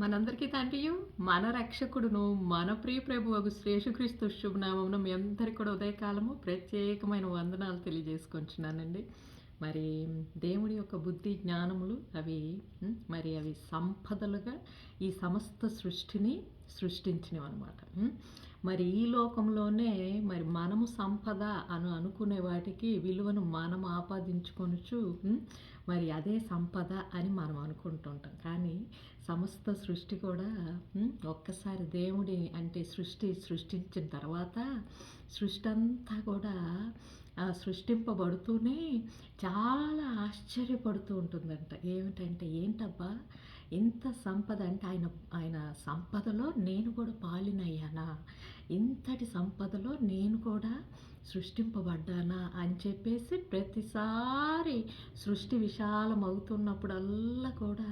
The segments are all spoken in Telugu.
మనందరికీ తండ్రియు మన రక్షకుడును మన ప్రియ ప్రభువగు శ్రేషుక్రీస్తు శుభనామమును మీ అందరికీ కూడా ఉదయకాలము. ప్రత్యేకమైన వందనాలు తెలియజేసుకుంటున్నానండి. మరి దేవుడి యొక్క బుద్ధి జ్ఞానములు అవి మరి అవి సంపదలుగా ఈ సమస్త సృష్టిని సృష్టించినవి అనమాట మరి ఈ లోకంలోనే మరి మనము సంపద అని అనుకునే వాటికి విలువను మనం ఆపాదించుకొనుచు మరి అదే సంపద అని మనం అనుకుంటుంటాం. కానీ సమస్త సృష్టి కూడా ఒక్కసారి దేవుడి అంటే సృష్టి సృష్టించిన తర్వాత సృష్టి అంతా కూడా సృష్టింపబడుతూనే చాలా ఆశ్చర్యపడుతూ ఉంటుందంట. ఏమిటంటే ఏంటబ్బా? ఇంత సంపద అంటే ఆయన ఆయన సంపదలో నేను కూడా పాలినయ్యానా? ఇంతటి సంపదలో నేను కూడా సృష్టింపబడ్డానా అని చెప్పేసి ప్రతిసారి సృష్టి విశాలమవుతున్నప్పుడల్లా కూడా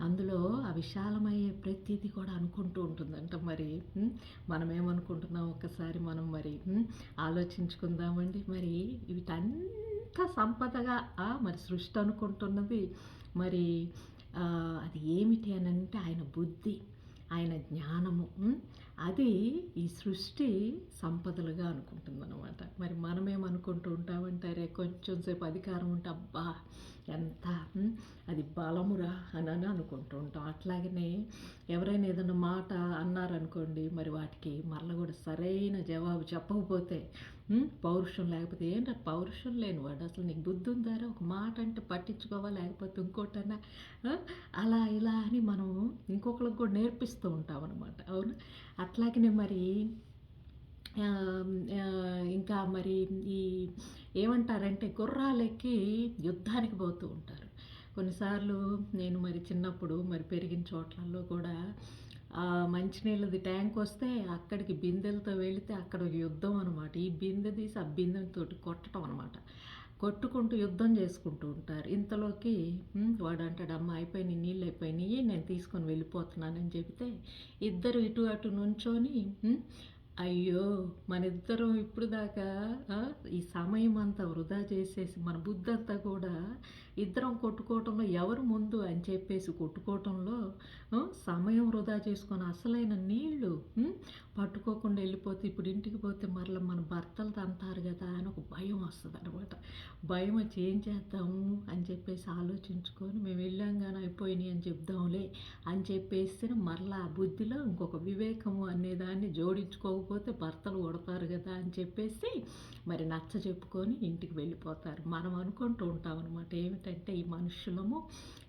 అందులో ఆ విశాలమయ్యే ప్రతిదీ కూడా అనుకుంటూ ఉంటుందంట మరి. మనమేమనుకుంటున్నాం మనం ఏమనుకుంటున్నాం ఒక్కసారి మనం మరి ఆలోచించుకుందామండి. మరి వీటంత సంపదగా మరి సృష్టి అనుకుంటున్నది మరి అది ఏమిటి అని అంటే ఆయన బుద్ధి ఆయన జ్ఞానము అది ఈ సృష్టి సంపదలుగా అనుకుంటుంది అనమాట మరి మనమేమనుకుంటూ ఉంటామంటారే కొంచెం సేపు అధికారం ఉంటే అబ్బా ఎంత అది బలమురా అని అని అనుకుంటూ ఉంటాం. అట్లాగనే ఎవరైనా ఏదైనా మాట అన్నారనుకోండి మరి వాటికి మరల కూడా సరైన జవాబు చెప్పకపోతే పౌరుషం లేకపోతే ఏంటో? పౌరుషం లేనివాడు అసలు నీకు బుద్ధి ఉందారా ఒక మాట అంటే పట్టించుకోవా? లేకపోతే ఇంకోటన్నా? అలా ఇలా అని మనం ఇంకొకరికి కూడా నేర్పిస్తూ ఉంటాం అనమాట అవును? అట్లాగనే మరి ఇంకా మరి ఈ ఏమంటారంటే గుర్రాలెక్కి యుద్ధానికి పోతూ ఉంటారు. కొన్నిసార్లు నేను మరి చిన్నప్పుడు మరి పెరిగిన చోట్లలో కూడా మంచినీళ్ళది ట్యాంక్ వస్తే అక్కడికి బిందెలతో వెళితే అక్కడ ఒక యుద్ధం అనమాట ఈ బిందె తీసి ఆ బిందెతో కొట్టడం అనమాట కొట్టుకుంటూ యుద్ధం చేసుకుంటూ ఉంటారు. ఇంతలోకి వాడు అంటాడు అమ్మ అయిపోయినాయి నీళ్ళు అయిపోయినాయి నేను తీసుకొని వెళ్ళిపోతున్నానని చెబితే ఇద్దరు ఇటు అటు నుంచొని అయ్యో మన ఇద్దరం ఇప్పుడు దాకా ఈ సమయం అంతా వృధా చేసేసి మన బుద్ధి అంతా కూడా ఇద్దరం కొట్టుకోవటంలో ఎవరు ముందు అని చెప్పేసి కొట్టుకోవటంలో సమయం వృధా చేసుకొని అసలైన నీళ్ళు పట్టుకోకుండా వెళ్ళిపోతే ఇప్పుడు ఇంటికి పోతే మరలా మన భర్తలు తంటారు కదా అని ఒక భయం వస్తుంది అనమాట భయం వచ్చి ఏం చేద్దాము అని చెప్పేసి ఆలోచించుకొని మేము వెళ్ళాం కానీ అయిపోయినాయి అని చెప్దాంలే అని చెప్పేసి మరలా ఆ బుద్ధిలో ఇంకొక వివేకము అనేదాన్ని జోడించుకో జోడించుకోకపోతే భర్తలు కొడతారు కదా అని చెప్పేసి మరి నచ్చ చెప్పుకొని ఇంటికి వెళ్ళిపోతారు. మనం అనుకుంటూ ఉంటాం అనమాట ఏమిటంటే ఈ మనుషులము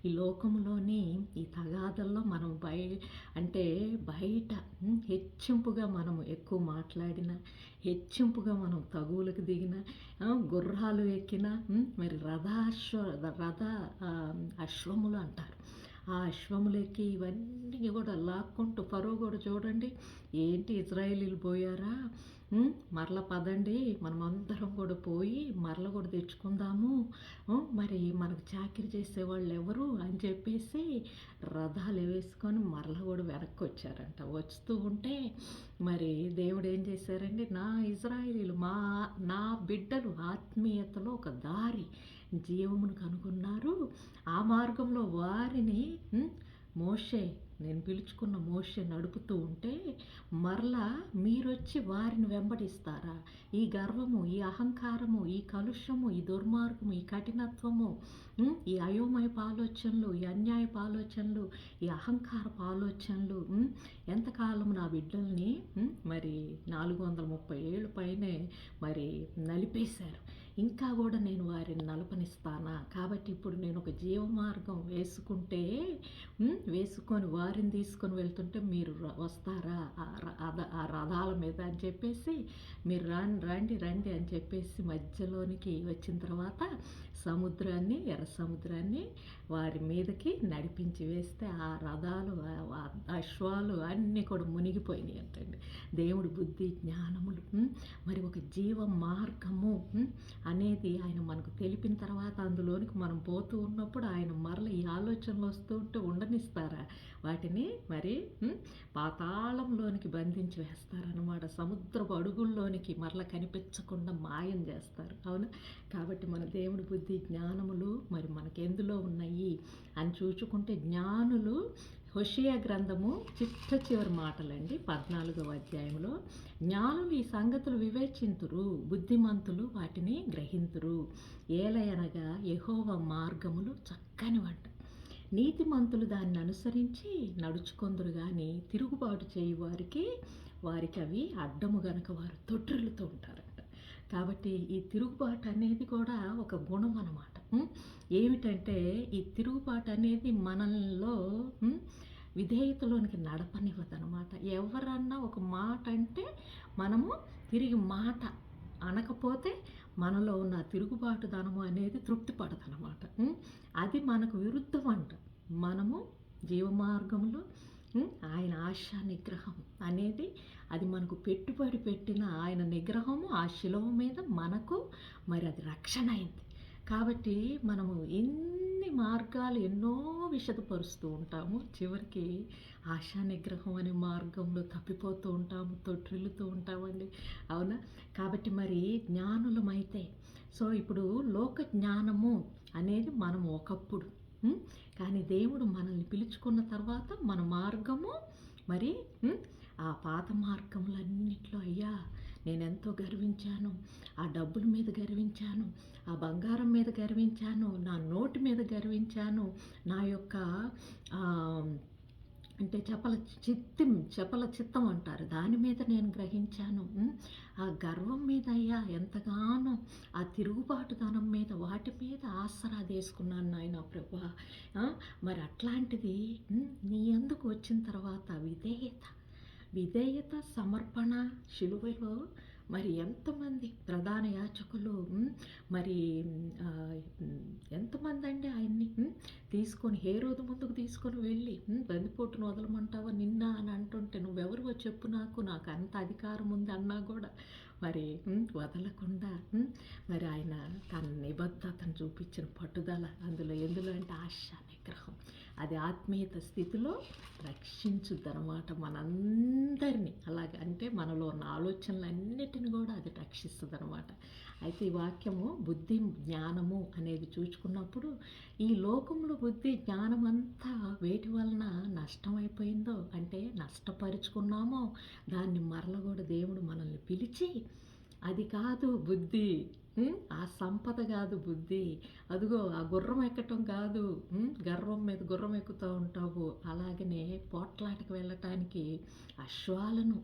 ఈ లోకంలోని ఈ తగాదల్లో మనం బయ అంటే బయట హెచ్చింపుగా మనం ఎక్కువ మాట్లాడిన హెచ్చింపుగా మనం తగువులకు దిగిన గుర్రాలు ఎక్కిన మరి రథాశ్వ రథ అశ్వములు అంటారు. ఆ అశ్వములెక్కి ఇవన్నీ కూడా లాక్కుంటూ ఫరో కూడా చూడండి. ఏంటి ఇజ్రాయిలీలు పోయారా? మరల పదండి. మనం అందరం కూడా పోయి మరల కూడా తెచ్చుకుందాము. మరి మనకు చాకరీ చేసేవాళ్ళు ఎవరు అని చెప్పేసి రథాలు వేసుకొని మరల కూడా వెనక్కి వచ్చారంట. వస్తూ ఉంటే మరి దేవుడు ఏం చేశారండి? నా ఇజ్రాయిలీలు మా నా బిడ్డలు ఆత్మీయతలో ఒక దారి జీవమును కనుగొన్నారు ఆ మార్గంలో వారిని మోషే నేను పిలుచుకున్న మోషే నడుపుతూ ఉంటే మరలా మీరొచ్చి వారిని వెంబడిస్తారా? ఈ గర్వము ఈ అహంకారము ఈ కలుష్యము ఈ దుర్మార్గము ఈ కఠినత్వము ఈ అయోమయపు ఆలోచనలు ఈ అన్యాయపు ఆలోచనలు ఈ అహంకారపు ఆలోచనలు ఎంతకాలం నా బిడ్డల్ని మరి నాలుగు వందల ముప్పై ఏళ్ళు పైనే మరి నలిపేశారు. ఇంకా కూడా నేను వారిని నలపనిస్తానా? కాబట్టి ఇప్పుడు నేను ఒక జీవమార్గం వేసుకుంటే వేసుకొని వేసుకొని వారిని తీసుకొని వెళ్తుంటే మీరు వస్తారా? ఆ ర- ఆ రథాల మీద అని చెప్పేసి మీరు రండి రండి రండి అని చెప్పేసి మధ్యలోనికి వచ్చిన తర్వాత సముద్రాన్ని ఎర్ర సముద్రాన్ని వారి మీదకి నడిపించి వేస్తే ఆ రథాలు అశ్వాలు అన్నీ కూడా మునిగిపోయినాయి అంటండి. దేవుడు బుద్ధి జ్ఞానములు మరి ఒక జీవ మార్గము అనేది ఆయన మనకు తెలిపిన తర్వాత అందులోనికి మనం పోతూ ఉన్నప్పుడు ఆయన మరల ఈ ఆలోచనలు వస్తూ ఉంటే ఉండనిస్తారా? వాటిని మరి పాతాళంలోనికి బంధించి వేస్తారనమాట సముద్రపు అడుగుల్లోనికి మరల కనిపించకుండా మాయం చేస్తారు. అవును? కాబట్టి మన దేవుడు బుద్ధి జ్ఞానములు మరి మనకెందులో ఉన్నాయి అని చూచుకుంటే జ్ఞానులు హుషయ గ్రంథము చిట్ట చివరి మాటలండి పద్నాలుగవ అధ్యాయంలో. జ్ఞానులు ఈ సంగతులు వివేచింతురు బుద్ధిమంతులు వాటిని గ్రహింతురు. ఏలయనగా యహోవ మార్గములు చక్కని వంట నీతిమంతులు దాన్ని అనుసరించి నడుచుకొందురు కానీ తిరుగుబాటు చేయు వారికి వారికి అవి అడ్డము గనక వారు తొట్టిల్లుతూ ఉంటారు. కాబట్టి ఈ తిరుగుబాటు అనేది కూడా ఒక గుణం అన్నమాట. ఏమిటంటే ఈ తిరుగుబాటు అనేది మనలో విధేయతలోనికి విధేయతలోనికి నడపనివ్వదనమాట ఎవరన్నా ఒక మాట అంటే మనము తిరిగి మాట అనకపోతే మనలో ఉన్న తిరుగుబాటుదనము అనేది తృప్తి పడదనమాట అది మనకు విరుద్ధం అంట. మనము జీవమార్గంలో ఆయన ఆశా నిగ్రహం అనేది అది మనకు పెట్టుబడి పెట్టిన ఆయన నిగ్రహము ఆ శిలవ మీద మనకు మరి అది రక్షణ అయింది. కాబట్టి మనము ఎన్ని మార్గాలు ఎన్నో విషదపరుస్తూ ఉంటాము. చివరికి ఆశా నిగ్రహం అనే మార్గంలో తప్పిపోతూ ఉంటాము తొట్టిల్లుతూ ఉంటామండి. అవునా? కాబట్టి మరి జ్ఞానులమైతే సో ఇప్పుడు లోక జ్ఞానము అనేది మనం ఒకప్పుడు కానీ దేవుడు మనల్ని పిలుచుకున్న తర్వాత మన మార్గము మరి ఆ పాత మార్గములన్నిట్లో అయ్యా నేనెంతో గర్వించాను. ఆ డబ్బుల మీద గర్వించాను. ఆ బంగారం మీద గర్వించాను. నా నోటి మీద గర్వించాను. నా యొక్క అంటే చపల చిత్తం చపల చిత్తం అంటారు. దాని మీద నేను గ్రహించాను. ఆ గర్వం మీద అయ్యా ఎంతగానో ఆ తిరుగుబాటుదనం మీద వాటి మీద ఆసరా తీసుకున్నాను నాయన ప్రభా. మరి అట్లాంటిది నీ ఎందుకు వచ్చిన తర్వాత విధేయత? విధేయత సమర్పణ శిలువలో మరి ఎంతమంది ప్రధాన యాచకులు మరి ఎంతమంది అండి ఆయన్ని తీసుకొని ఏ రోజు ముందుకు తీసుకొని వెళ్ళి బందిపోటును వదలమంటావా నిన్న అని అంటుంటే నువ్వెవరివో చెప్పు నాకు నాకు అంత అధికారం ఉంది అన్నా కూడా. మరి వదలకుండా మరి ఆయన తన నిబద్ధతను చూపించిన పట్టుదల అందులో ఎందులో అంటే ఆశ నిగ్రహం. అది ఆత్మీయత స్థితిలో రక్షించుద్దనమాట మనందరినీ. అలాగే అంటే మనలో ఉన్న ఆలోచనలన్నిటిని కూడా అది రక్షిస్తుంది అనమాట అయితే ఈ వాక్యము బుద్ధి జ్ఞానము అనేది చూసుకున్నప్పుడు ఈ లోకంలో బుద్ధి జ్ఞానం అంతా వేటి వలన నష్టమైపోయిందో అంటే నష్టపరుచుకున్నామో దాన్ని మరల కూడా దేవుడు మనల్ని పిలిచి అది కాదు బుద్ధి ఆ సంపద కాదు బుద్ధి. అదిగో ఆ గుర్రం ఎక్కటం కాదు. గర్వం మీద గుర్రం ఎక్కుతూ ఉంటావు. అలాగనే పోట్లాటకు వెళ్ళటానికి అశ్వాలను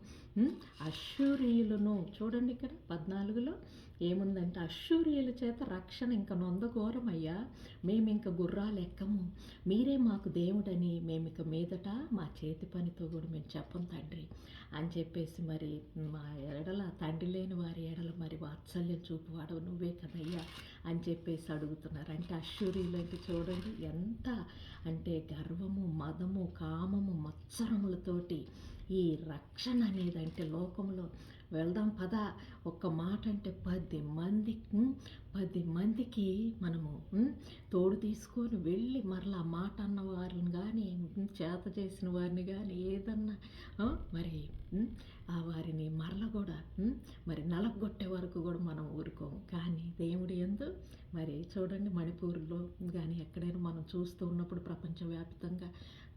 అశ్వరీయులను చూడండి ఇక్కడ పద్నాలుగులో. ఏముందంటే అశ్వరీయుల చేత రక్షణ ఇంక నొందఘోరమయ్యా. మేము ఇంక గుర్రాలు ఎక్కము. మీరే మాకు దేవుడని మేము ఇక మీదట మా చేతి పనితో కూడా మేము చెప్పం తండ్రి. అని చెప్పేసి మరి మా ఎడల తండ్రి లేని వారి ఎడల మరి వాత్సల్యం చూపువాడవు నువ్వే కదయ్యా అని చెప్పేసి అడుగుతున్నారు. అంటే అశ్వరీయులు అంటే చూడండి ఎంత అంటే గర్వము మదము కామము మత్సరములతోటి ఈ రక్షణ అనేది అంటే లోకంలో వెళ్దాం పద. ఒక్క మాట అంటే పది మంది పది మందికి మనము తోడు తీసుకొని వెళ్ళి మరలా మాట అన్న వారిని కానీ చేత చేసిన వారిని కానీ ఏదన్నా మరి ఆ వారిని మరల కూడా మరి నలగొట్టే వరకు కూడా మనం ఊరుకోము. కానీ దేవుడు ఎందు మరి చూడండి మణిపూర్లో కానీ ఎక్కడైనా మనం చూస్తూ ఉన్నప్పుడు ప్రపంచవ్యాప్తంగా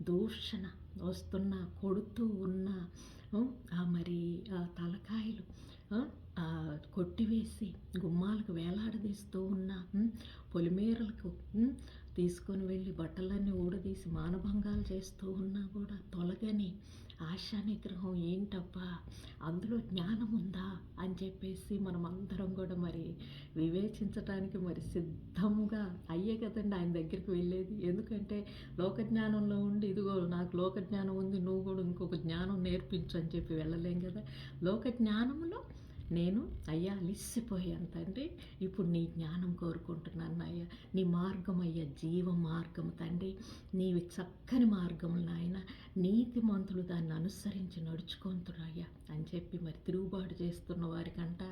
దూషణ వస్తున్నా కొడుతూ ఉన్న మరి ఆ తలకాయలు కొట్టివేసి గుమ్మాలకు వేలాడదీస్తూ ఉన్న పొలిమేరలకు తీసుకొని వెళ్ళి బట్టలన్నీ ఊడదీసి మానభంగాలు చేస్తూ ఉన్నా కూడా తొలగని ఆశా నిగ్రహం ఏంటబ్బా? అందులో జ్ఞానం ఉందా? అని చెప్పేసి మనం అందరం కూడా మరి వివేచించడానికి మరి సిద్ధముగా అయ్యే కదండి ఆయన దగ్గరికి వెళ్ళేది. ఎందుకంటే లోక జ్ఞానంలో ఉండి ఇదిగో నాకు లోక జ్ఞానం ఉంది నువ్వు కూడా ఇంకొక జ్ఞానం నేర్పించు అని చెప్పి వెళ్ళలేం కదా. లోక జ్ఞానంలో నేను అయ్యా అలిసిపోయాను తండ్రి ఇప్పుడు నీ జ్ఞానం కోరుకుంటున్నాను అయ్యా నీ మార్గం అయ్యా జీవ మార్గం తండ్రి. నీవి చక్కని మార్గములు నాయన. నీతిమంతులు దాన్ని అనుసరించి నడుచుకుంటున్నాయ్యా అని చెప్పి మరి తిరుగుబాటు చేస్తున్న వారికంట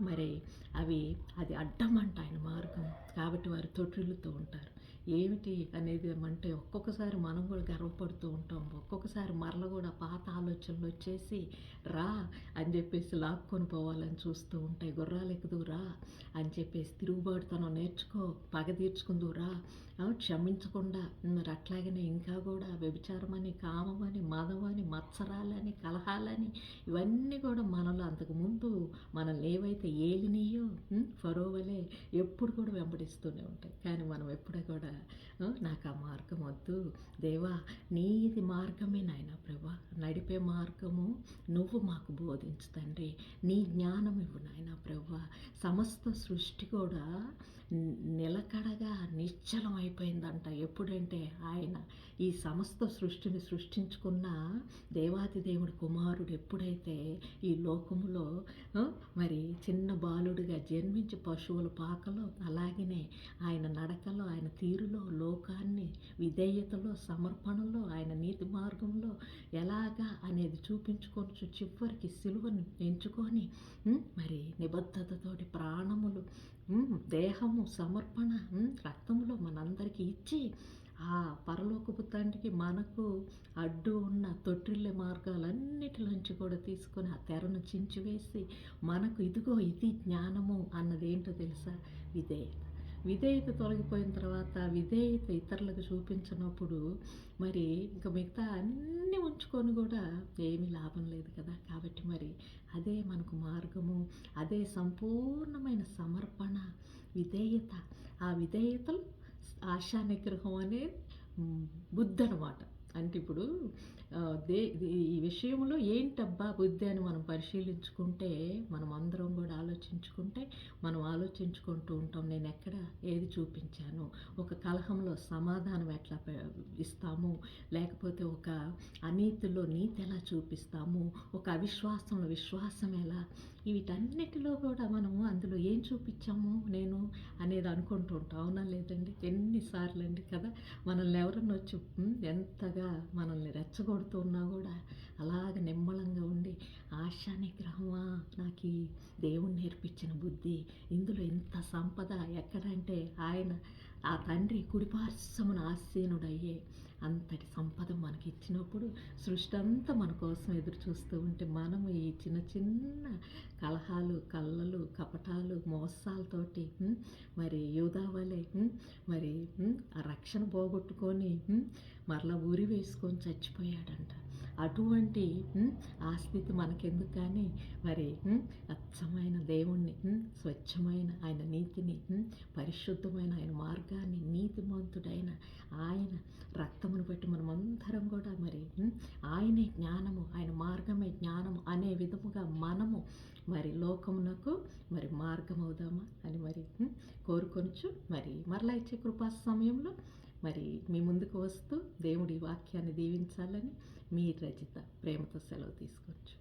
మరి అవి అది అడ్డమంట ఆయన మార్గం. కాబట్టి వారు తొట్టిల్లుతూ ఉంటారు. ఏమిటి అనేది అంటే ఒక్కొక్కసారి మనం కూడా గర్వపడుతూ ఉంటాం. ఒక్కొక్కసారి మరల కూడా పాత ఆలోచనలు వచ్చేసి రా అని చెప్పేసి లాక్కొని పోవాలని చూస్తూ ఉంటాయి. గుర్రాలు ఎక్కుదు రా అని చెప్పేసి తిరుగుబాటుతనం నేర్చుకో పగ తీర్చుకుందు రా క్షమించకుండా మరి అట్లాగనే ఇంకా కూడా వ్యభిచారమని కామమని మదమని మత్సరాలని కలహాలని ఇవన్నీ కూడా మనలో అంతకుముందు మనల్ని ఏవైతే ఏలినయో ఫరోవలే ఎప్పుడు కూడా వెంబడిస్తూనే ఉంటాయి. కానీ మనం ఎప్పుడూ కూడా నాకు ఆ మార్గం వద్దు. దేవా నీది మార్గమే నాయన ప్రభా. నడిపే మార్గము నువ్వు మాకు బోధించు తండ్రి. నీ జ్ఞానం ఇవ్వు నాయన ప్రభా. సమస్త సృష్టి కూడా నిలకడగా నిశ్చలం అయిపోయిందంట. ఎప్పుడంటే ఆయన ఈ సమస్త సృష్టిని సృష్టించుకున్న దేవాతి దేవుడి కుమారుడు ఎప్పుడైతే ఈ లోకములో మరి చిన్న బాలుడిగా జన్మించి పశువుల పాకలో అలాగనే ఆయన నడకలో ఆయన తీరులో లోకాన్ని విధేయతలో సమర్పణలో ఆయన నీతి మార్గంలో ఎలాగా అనేది చూపించుకొని చివరికి సిలువను ఎంచుకొని మరి నిబద్ధతతోటి ప్రాణములు దేహము సమర్పణ రక్తంలో మనందరికీ ఇచ్చి ఆ పరలోకపు తండ్రికి మనకు అడ్డు ఉన్న తొట్టిల్లే మార్గాలన్నిటిలోంచి కూడా తీసుకొని ఆ తెరను చించివేసి మనకు ఇదిగో ఇది జ్ఞానము అన్నది ఏంటో తెలుసా? విధేయత విధేయత తొలగిపోయిన తర్వాత విధేయత ఇతరులకు చూపించినప్పుడు మరి ఇంకా మిగతా అన్నీ ఉంచుకొని కూడా ఏమీ లాభం లేదు కదా. కాబట్టి మరి అదే మనకు మార్గము అదే సంపూర్ణమైన సమర్పణ విధేయత. ఆ విధేయతలు ఆశా నిగ్రహం అనేది బుద్ధి అనమాట అంటే ఇప్పుడు దే ఈ విషయంలో ఏంటబ్బా బుద్ధి అని మనం పరిశీలించుకుంటే మనం అందరం కూడా ఆలోచించుకుంటే మనం ఆలోచించుకుంటూ ఉంటాం నేను ఎక్కడ ఏది చూపించాను ఒక కలహంలో సమాధానం ఎట్లా ఇస్తాము లేకపోతే ఒక అనీతిలో నీతి ఎలా చూపిస్తాము ఒక అవిశ్వాసంలో విశ్వాసం ఎలా వీటన్నిటిలో కూడా మనము అందులో ఏం చూపించాము నేను అనేది అనుకుంటూ ఉంటాం అవునా లేదండి? ఎన్నిసార్లు అండి కదా మనల్ని ఎవరన్నా వచ్చి ఎంతగా మనల్ని రెచ్చగొడుతున్నా కూడా అలాగ నిమ్మలంగా ఉండి ఆశా నిగ్రహమా నాకు ఈ దేవుడు నేర్పించిన బుద్ధి ఇందులో ఇంత సంపద ఎక్కడంటే ఆయన ఆ తండ్రి కుడిపార్శ్వమున ఆసీనుడయ్యే అంతటి సంపద మనకి ఇచ్చినప్పుడు సృష్టి అంతా మన కోసం ఎదురు చూస్తూ ఉంటే మనము ఈ చిన్న చిన్న కలహాలు కళ్ళలు కపటాలు మోసాలతోటి మరి యూదావలే మరి ఆ రక్షణ పోగొట్టుకొని మరలా ఊరి వేసుకొని చచ్చిపోయాడంట. అటువంటి ఆ స్థితి మనకెందుకు కానీ మరి అచ్చమైన దేవుణ్ణి స్వచ్ఛమైన ఆయన నీతిని పరిశుద్ధమైన ఆయన మార్గాన్ని నీతిమంతుడైన ఆయన రక్తమును బట్టి మనం అందరం కూడా మరి ఆయనే జ్ఞానము ఆయన మార్గమే జ్ఞానము అనే విధముగా మనము మరి లోకమునకు మరి మార్గం అవుదామా అని మరి ఉమ్, కోరుకొనుచు మరి మరలా ఇచ్చే కృపా సమయంలో మరి మీ ముందుకు వస్తూ దేవుడి వాక్యాన్ని దీవించాలని మీ రచిత ప్రేమతో సెలవు తీసుకోవచ్చు